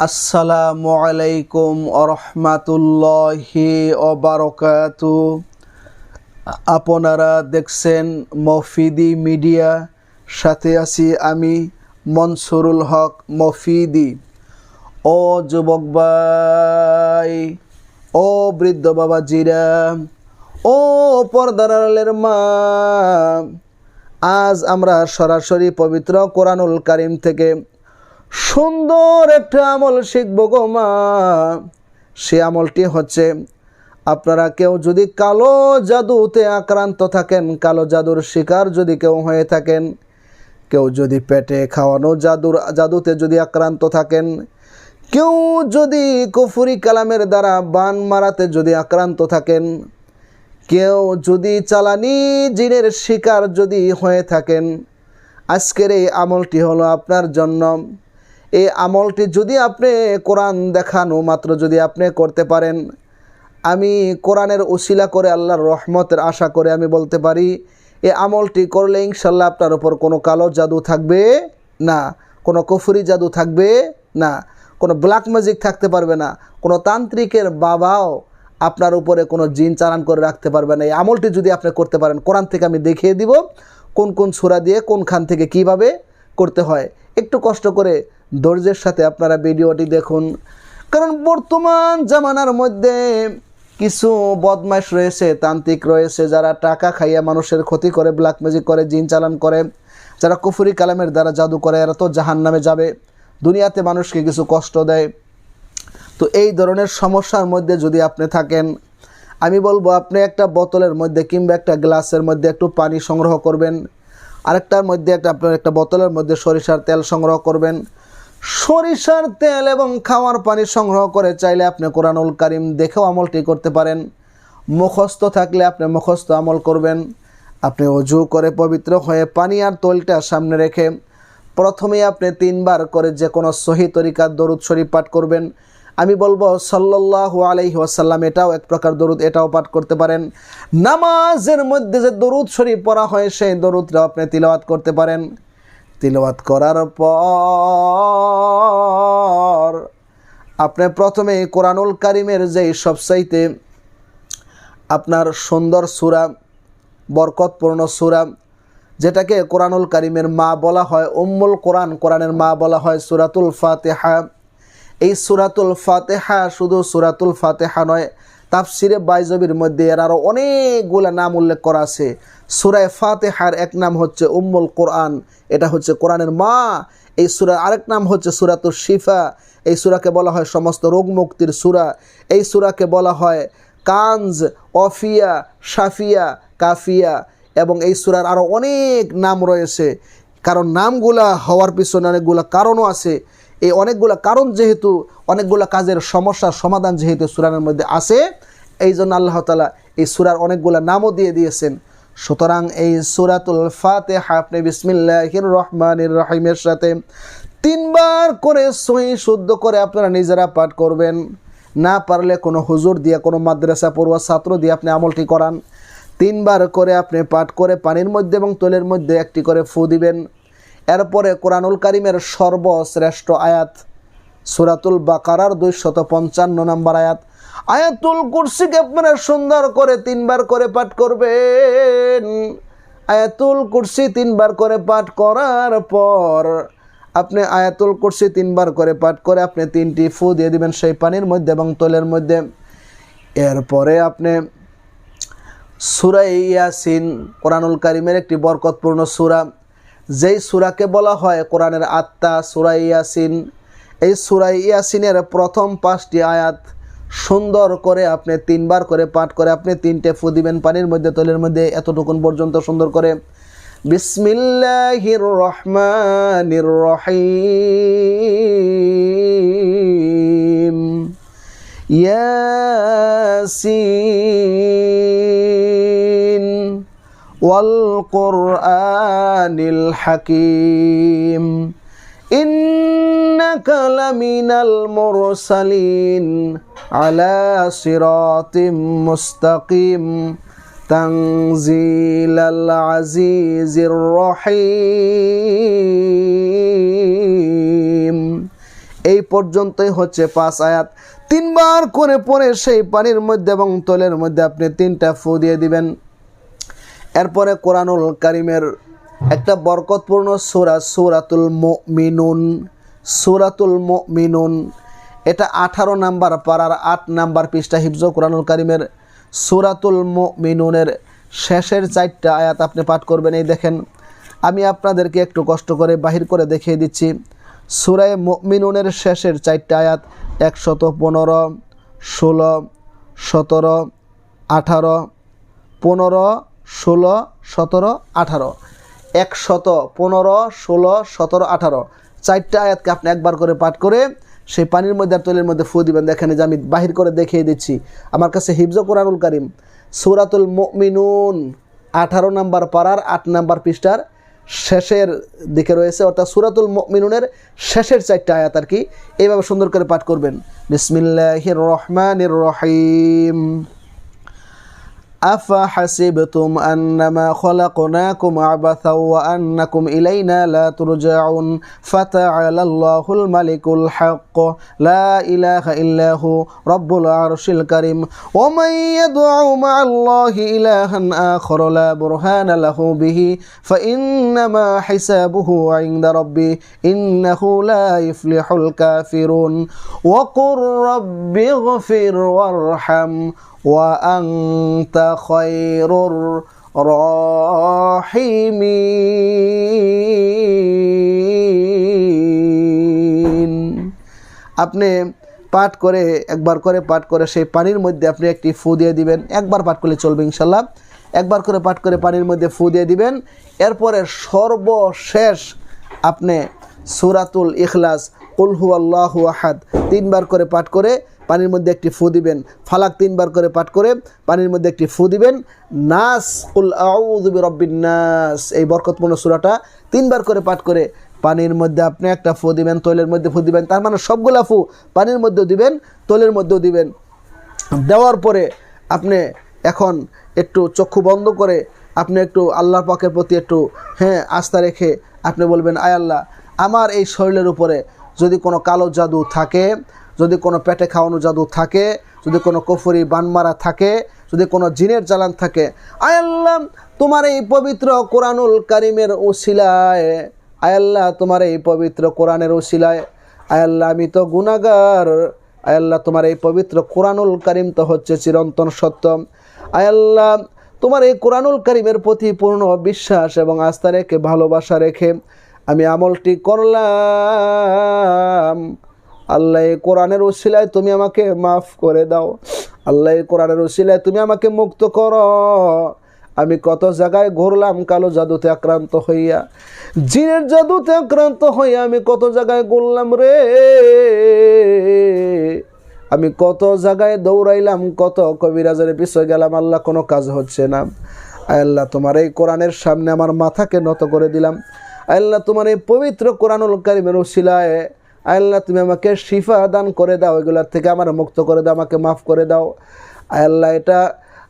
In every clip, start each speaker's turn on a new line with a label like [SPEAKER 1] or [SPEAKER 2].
[SPEAKER 1] আসসালামু আলাইকুম আরহামাতুল্লাহি অবারকাতু আপনারা দেখছেন মফিদি মিডিয়া, সাথে আছি আমি মনসুরুল হক মফিদি। ও যুবক ভাই, ও বৃদ্ধ বাবা জিরা ও পর্দার আড়ালের মা, আজ আমরা সরাসরি পবিত্র কোরআনুল কারিম থেকে সুন্দর একটা আমল শিখব গো মা। সে আমলটি হচ্ছে, আপনারা কেউ যদি কালো জাদুতে আক্রান্ত থাকেন, কালো জাদুর শিকার যদি কেউ হয়ে থাকেন, কেউ যদি পেটে খাওয়ানো জাদুর, জাদুতে যদি আক্রান্ত থাকেন, কেউ যদি কুফুরি কালামের দ্বারা বান মারাতে যদি আক্রান্ত থাকেন, কেউ যদি চালানি জিনের শিকার যদি হয়ে থাকেন, আজকের এই আমলটি হলো আপনার জন্য। এই আমলটি যদি আপনি কোরআন দেখানো মাত্র যদি আপনি করতে পারেন, আমি কোরআনের উশিলা করে আল্লাহর রহমতের আশা করে আমি বলতে পারি, এই আমলটি করলে ইনশাল্লাহ আপনার ওপর কোনো কালো জাদু থাকবে না, কোনো কফুরি জাদু থাকবে না, কোনো ব্ল্যাক ম্যাজিক থাকতে পারবে না, কোনো তান্ত্রিকের বাবাও আপনার উপরে কোনো জিন চালান করে রাখতে পারবে না। এই আমলটি যদি আপনি করতে পারেন, কোরআন থেকে আমি দেখিয়ে দিব কোন কোন সুরা দিয়ে কোনখান থেকে কীভাবে করতে হয়। একটু কষ্ট করে ধৈর্যের সাথে আপনারা ভিডিওটি দেখুন। কারণ বর্তমান জামানার মধ্যে কিছু বদমাইশ রয়েছে, তান্ত্রিক রয়েছে, যারা টাকা খাইয়া মানুষের ক্ষতি করে ব্ল্যাক ম্যাজিক করে, জিন চালান করে। যারা কুফুরি কালামের দ্বারা জাদু করে, এরা তো জাহান নামে যাবে। দুনিয়াতে মানুষকে কিছু কষ্ট দেয়। তো এই ধরনের সমস্যার মধ্যে যদি আপনি থাকেন, আমি বলব আপনি একটা বোতলের মধ্যে কিংবা একটা গ্লাসের মধ্যে একটু পানি সংগ্রহ করবেন। আরেকটার মধ্যে একটা আপনার একটা বোতলের মধ্যে সরিষার তেল সংগ্রহ করবেন। সরিষার তেল এবং খাওয়ার পানি সংগ্রহ করে চাইলে আপনি কোরআনুল কারিম দেখেও আমলটি করতে পারেন। মুখস্থ থাকলে আপনি মুখস্থ আমল করবেন। আপনি অজু করে পবিত্র হয়ে পানি আর তৈলটা সামনে রেখে প্রথমেই আপনি তিনবার করে যে কোনো সহি তরিকার দরুদ শরীফ পাঠ করবেন। আমি বলব সাল্লাল্লাহু আলাইহি ওয়াসাল্লাম, এটাও এক প্রকার দরুদ, এটাও পাঠ করতে পারেন। নামাজের মধ্যে যে দরুদ শরীফ পড়া হয়, সেই দরুদটাও আপনি তিলাওয়াত করতে পারেন। তিলাওয়াত করার পর আপনি প্রথমে কোরআনুল কারিমের যে সবসাইতে আপনার সুন্দর সুরা, বরকতপূর্ণ সুরা, যেটাকে কোরআনুল কারিমের মা বলা হয়, উম্মুল কোরআন, কোরআনের মা বলা হয় সুরাতুল ফাতেহা। এই সুরাতুল ফাতেহা শুধু সুরাতুল ফাতেহা নয়, তাফসিরে বাইজবির মধ্যে এর আরও অনেকগুলো নাম উল্লেখ করা আছে। সুরায় ফাতেহার এক নাম হচ্ছে উম্মুল কোরআন, এটা হচ্ছে কোরআনের মা। এই সুরা আরেক নাম হচ্ছে সুরাতুল শিফা। এই সুরাকে বলা হয় সমস্ত রোগ মুক্তির সুরা। এই সুরাকে বলা হয় কানজ, অফিয়া সাফিয়া কাফিয়া এবং এই সুরার আরও অনেক নাম রয়েছে। কারণ নামগুলা হওয়ার পিছনে অনেকগুলো কারণও আছে। এই অনেকগুলো কারণ যেহেতু, অনেকগুলো কাজের সমস্যার সমাধান যেহেতু সুরানের মধ্যে আছে এই জন্য আল্লাহ তালা এই সুরার অনেকগুলো নামও দিয়ে দিয়েছেন। সুতরাং এই সুরাতুল ফাতেহা, আপনি বিসমিল্লাহির রহমানির রহিমের সাথে তিনবার করে সহি শুদ্ধ করে আপনারা নিজেরা পাঠ করবেন। না পারলে কোনো হুজুর দিয়ে, কোনো মাদ্রাসা পড়ুয়া, ছাত্র দিয়ে আপনি আমলটি করান। তিনবার করে আপনি পাঠ করে পানির মধ্যে এবং তৈলের মধ্যে একটি করে ফু দিবেন। এরপরে কোরআনুল কারিমের সর্বশ্রেষ্ঠ আয়াত, সুরাতুল বাকারার দুইশত পঞ্চান্ন নম্বর আয়াত, আয়াতুল কুরসিকে আপনারা সুন্দর করে তিনবার করে পাঠ করবেন। আয়াতুল কুরসি তিনবার করে পাঠ করার পর আপনি আয়াতুল কুরসি তিনবার করে পাঠ করে আপনি তিনটি ফু দিয়ে দিবেন সেই পানির মধ্যে এবং তৈলের মধ্যে। এরপরে আপনি সুরা ইয়াসিন, কোরআনুল কারিমের একটি বরকতপূর্ণ সুরা যেই সুরাকে বলা হয়, কোরআনের আত্মা, সুরা ইয়াসিন, এই সুরাই ইয়াসিনের প্রথম পাঁচটি আয়াত সুন্দর করে আপনি তিনবার করে পাঠ করে আপনি তিনটে ফু দিবেন পানির মধ্যে, তৈলের মধ্যে, এতটুকুন পর্যন্ত সুন্দর করে। বিসমিল্লাহির রহমানির রহিম। ইয়াসিন। والقرآن الحكيم إنك لمن المرسلين على صراط مستقيم تنزيل العزيز الرحيم এই পর্যন্তই হচ্ছে পাঁচ আয়াত তিনবার করে পরে সেই পানির মধ্যে এবং তলের মধ্যে আপনি তিনটা ফু দিয়ে দিবেন এরপরে কোরআনুল কারিমের একটা বরকতপূর্ণ সুরা, সুরাতুল মিনুন সুরাতুল মিনুন এটা আঠারো নাম্বার পাড়ার আট নাম্বার পৃষ্ঠা হিফজ কোরআনুল কারিমের সুরাতুল মিনুনের শেষের চারটা আয়াত আপনি পাঠ করবেন। এই দেখেন, আমি আপনাদেরকে একটু কষ্ট করে বাহির করে দেখিয়ে দিচ্ছি। সুরায় মিনুনের শেষের চারটা আয়াত একশত পনেরো, ষোলো, সতেরো, আঠারো, পনেরো ষোলো, সতেরো, আঠারো। একশত পনেরো, ষোলো, সতেরো, আঠারো। চারটা আয়াতকে আপনি একবার করে পাঠ করে সেই পানির মধ্যে আর তৈলের মধ্যে ফু দিবেন। দেখেন যে আমি বাহির করে দেখিয়ে দিচ্ছি। আমার কাছে হিফজ কোরআনুল করিম, সুরাতুল মিনুন আঠারো নাম্বার পাড়ার আট নাম্বার পৃষ্ঠার শেষের দিকে রয়েছে, অর্থাৎ সুরাতুল মিনুনের শেষের চারটা আয়াত আর কি। এইভাবে সুন্দর করে পাঠ করবেন। বিসমিল্লাহির রহমানির রহিম। أفحسبتم أنما خلقناكم عبثا وأنكم إلينا لا ترجعون فتعالى الله الملك الحق. لا إله إلا هو رب العرش الكريم. ومن يدعو مع الله إلها آخر لا برهان له به. فإنما حسابه عند ربي إنه لا يفلح الكافرون. وقل رب اغفر وارحم. وأنت خير الراحمين আপনি পাঠ করে একবার করে পাঠ করে সেই পানির মধ্যে আপনি একটি ফু দিয়ে দিবেন একবার পাঠ করলে চলবে ইনশাল্লাহ একবার করে পাঠ করে পানির মধ্যে ফু দিয়ে দিবেন এরপরে সর্বশেষ আপনি সুরাতুল ইখলাস কুলহু আল্লাহ আহাদ তিনবার করে পাঠ করে পানির মধ্যে একটি ফু দিবেন। ফালাক তিনবার করে পাঠ করে পানির মধ্যে একটি ফু দিবেন। নাস উল আউযুবি রব্বিন নাস। এই বরকতপূর্ণ সুরাটা তিনবার করে পাঠ করে পানির মধ্যে আপনি একটা ফু দিবেন, তৈলের মধ্যে ফু দিবেন। তার মানে সবগুলা ফু পানির মধ্যেও দিবেন, তৈলের মধ্যেও দিবেন। দেওয়ার পরে আপনি এখন একটু চক্ষু বন্ধ করে আপনি একটু আল্লাহ পাকের প্রতি একটু হ্যাঁ আস্থা রেখে আপনি বলবেন, আয় আল্লাহ, আমার এই শরীরের উপরে যদি কোনো কালো জাদু থাকে যদি কোনো পেটে খাওয়ানো জাদু থাকে, যদি কোনো কফুরি বানমারা থাকে, যদি কোনো জিনের জ্বালান থাকে আয়াল্লাহ তোমার এই পবিত্র কোরআনুল কারিমের ওসিলায় আয়াল্লাহ তোমার এই পবিত্র কোরআনের ওসিলায় আয়াল্লাহ আমি তো গুণাগার আয়াল্লাহ তোমার এই পবিত্র কোরআনুল কারিম তো হচ্ছে চিরন্তন সত্য। আয়াল্লাহ তোমার এই কোরআনুল কারিমের প্রতি পূর্ণ বিশ্বাস এবং আস্থা রেখে, ভালোবাসা রেখে, আমি আমলটি করলাম। আল্লাহ এই কোরআনের ওসিলায় তুমি আমাকে মাফ করে দাও। আল্লাহ এই কোরআনের ওসিলায় তুমি আমাকে মুক্ত করো। আমি কত জায়গায় ঘুরলাম, কালো জাদুতে আক্রান্ত হইয়া। জিনের জাদুতে আক্রান্ত হইয়া আমি কত জায়গায় ঘুরলাম রে। আমি কত জায়গায় দৌড়াইলাম, কত কবিরাজের পিছনে গেলাম, আল্লাহ কোনো কাজ হচ্ছে না। আল্লাহ, তোমার এই কোরআনের সামনে আমার মাথাকে নত করে দিলাম। আল্লাহ, তোমার এই পবিত্র কোরআনুল কারিমের ওসিলায় আল্লাহ, তুমি আমাকে শিফা দান করে দাও, এগুলার থেকে আমার মুক্ত করে দাও, আমাকে মাফ করে দাও। আল্লাহ, এটা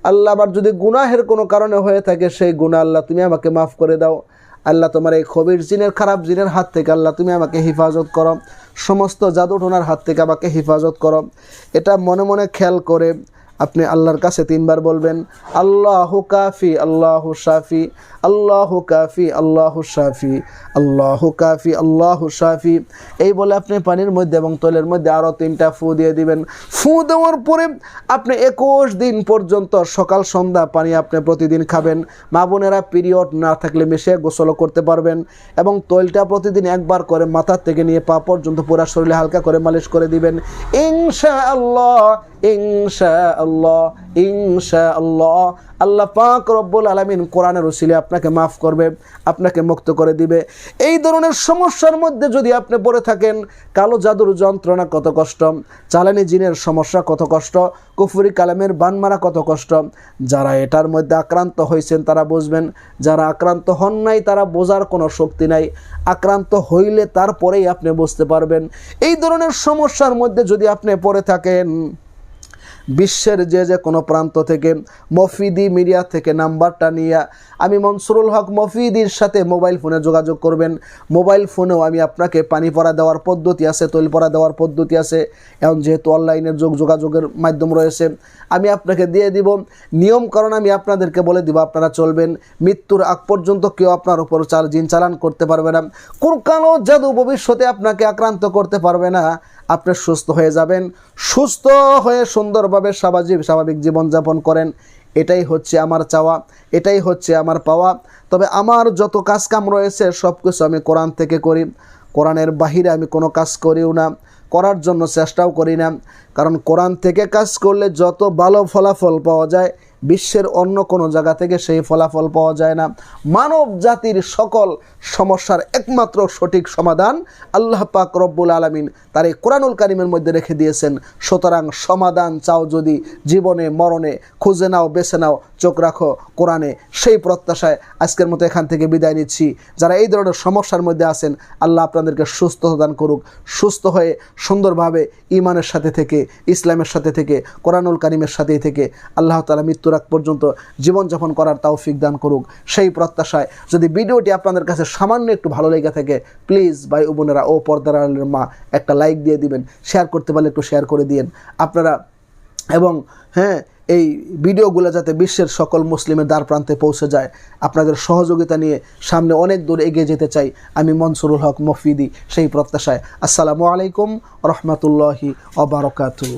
[SPEAKER 1] আল্লাহ আবার যদি গুনাহের কোনো কারণে হয়ে থাকে, সেই গুণা আল্লাহ তুমি আমাকে মাফ করে দাও। আল্লাহ, তোমার এই খবির জিনের, খারাপ জিনের হাত থেকে আল্লাহ তুমি আমাকে হেফাজত করো। সমস্ত জাদুটোনার হাত থেকে আমাকে হেফাজত করো। এটা মনে মনে খেয়াল করে। আপনি আল্লাহর কাছে তিনবার বলবেন, আল্লাহ কাফি, আল্লাহ শাফি, আল্লাহ কাফি, আল্লাহ শাফি, আল্লাহ কাফি, আল্লাহ শাফি। এই বলে আপনি পানির মধ্যে এবং তলের মধ্যে আরও তিনটা ফু দিয়ে দিবেন। ফু দেওয়ার পরে আপনি একুশ দিন পর্যন্ত সকাল, সন্ধ্যা পানি আপনি প্রতিদিন খাবেন। মা বোনেরা পিরিয়ড না থাকলে মিশে গোসলও করতে পারবেন এবং তৈলটা প্রতিদিন একবার করে মাথার থেকে নিয়ে পা পর্যন্ত পুরা শরীরে হালকা করে মালিশ করে দিবেন। ইনশা আল্লাহ ইনশা আল্লাহ ইনশা আল্লাহ আল্লাহ পাক রব্বুল আলমিন কোরআনের ওসিলে আপনাকে মাফ করবে, আপনাকে মুক্ত করে দিবে। এই ধরনের সমস্যার মধ্যে যদি আপনি পড়ে থাকেন, কালো জাদুর যন্ত্রণা কত কষ্ট, চালানি জিনের সমস্যা কত কষ্ট, কুফুরি কালামের বানমারা কত কষ্ট। যারা এটার মধ্যে আক্রান্ত হয়েছেন, তারা বুঝবেন, যারা আক্রান্ত হন নাই, তারা বোঝার কোনো শক্তি নাই। আক্রান্ত হইলে তারপরেই আপনি বুঝতে পারবেন। এই ধরনের সমস্যার মধ্যে যদি আপনি পড়ে থাকেন বিশ্বের যে যে কোনো প্রান্ত থেকে মফিদি মিডিয়া থেকে নাম্বারটা নিয়ে আমি মনসুরুল হক মফিদির সাথে মোবাইল ফোনে যোগাযোগ করবেন। মোবাইল ফোনেও আমি আপনাকে পানি পরা দেওয়ার পদ্ধতি আছে, তৈল পরা দেওয়ার পদ্ধতি আছে। এখন যেহেতু অনলাইনের যোগ যোগাযোগের মাধ্যম রয়েছে, আমি আপনাকে দিয়ে দিব। নিয়মকরণ আমি আপনাদেরকে বলে দিব, আপনারা চলবেন। মৃত্যুর আগ পর্যন্ত কেউ আপনার উপর চাল জিন চালান করতে পারবে না। কোন কালো জাদু ভবিষ্যতে আপনাকে আক্রান্ত করতে পারবে না। আপনি সুস্থ হয়ে যাবেন। সুস্থ হয়ে সুন্দরভাবে স্বাভাবিক স্বাভাবিক জীবনযাপন করেন। এটাই হচ্ছে আমার চাওয়া, এটাই হচ্ছে আমার পাওয়া। তবে আমার যত কাজকাম রয়েছে সব কিছু আমি কোরআন থেকে করি। কোরআনের বাহিরে আমি কোনো কাজ করিও না, করার জন্য চেষ্টাও করি না। কারণ কোরআন থেকে কাজ করলে যত ভালো ফলাফল পাওয়া যায় বিশ্বের অন্য কোনো জায়গা থেকে সেই ফলাফল পাওয়া যায় না। মানব জাতির সকল সমস্যার একমাত্র সঠিক সমাধান আল্লাহ পাক রব্বুল আলমিন তার এই কোরআনুল কারিমের মধ্যে রেখে দিয়েছেন। সুতরাং সমাধান চাও যদি জীবনে, মরণে, খুঁজে নাও, বেছে নাও, চোখ রাখো কোরআনে। সেই প্রত্যাশায় আজকের মতো এখান থেকে বিদায় নিচ্ছি। যারা এই ধরনের সমস্যার মধ্যে আছেন, আল্লাহ আপনাদেরকে সুস্থ দান করুক। সুস্থ হয়ে সুন্দরভাবে ইমানের সাথে থেকে, ইসলামের সাথে থেকে, কোরআনুল কারিমের সাথেই থেকে আল্লাহ তালা মৃত্যুর আগ পর্যন্ত জীবনযাপন করার তৌফিক দান করুক। সেই প্রত্যাশায় যদি ভিডিওটি আপনাদের কাছে সামান্য একটু ভালো লেগে থাকে প্লিজ ভাই বোনেরা ও পর্দার আড়ালের মা একটা লাইক দিয়ে দিবেন শেয়ার করতে পারলে একটু শেয়ার করে দিয়েন। আপনারা এবং হ্যাঁ এই ভিডিওগুলো যাতে বিশ্বের সকল মুসলিমের দ্বার প্রান্তে পৌঁছে যায়। আপনাদের সহযোগিতা নিয়ে সামনে অনেক দূর এগিয়ে যেতে চাই। আমি মনসুরুল হক মফিদি, সেই প্রত্যাশায়। আসসালামু আলাইকুম রহমতুল্লাহি অবরকাতু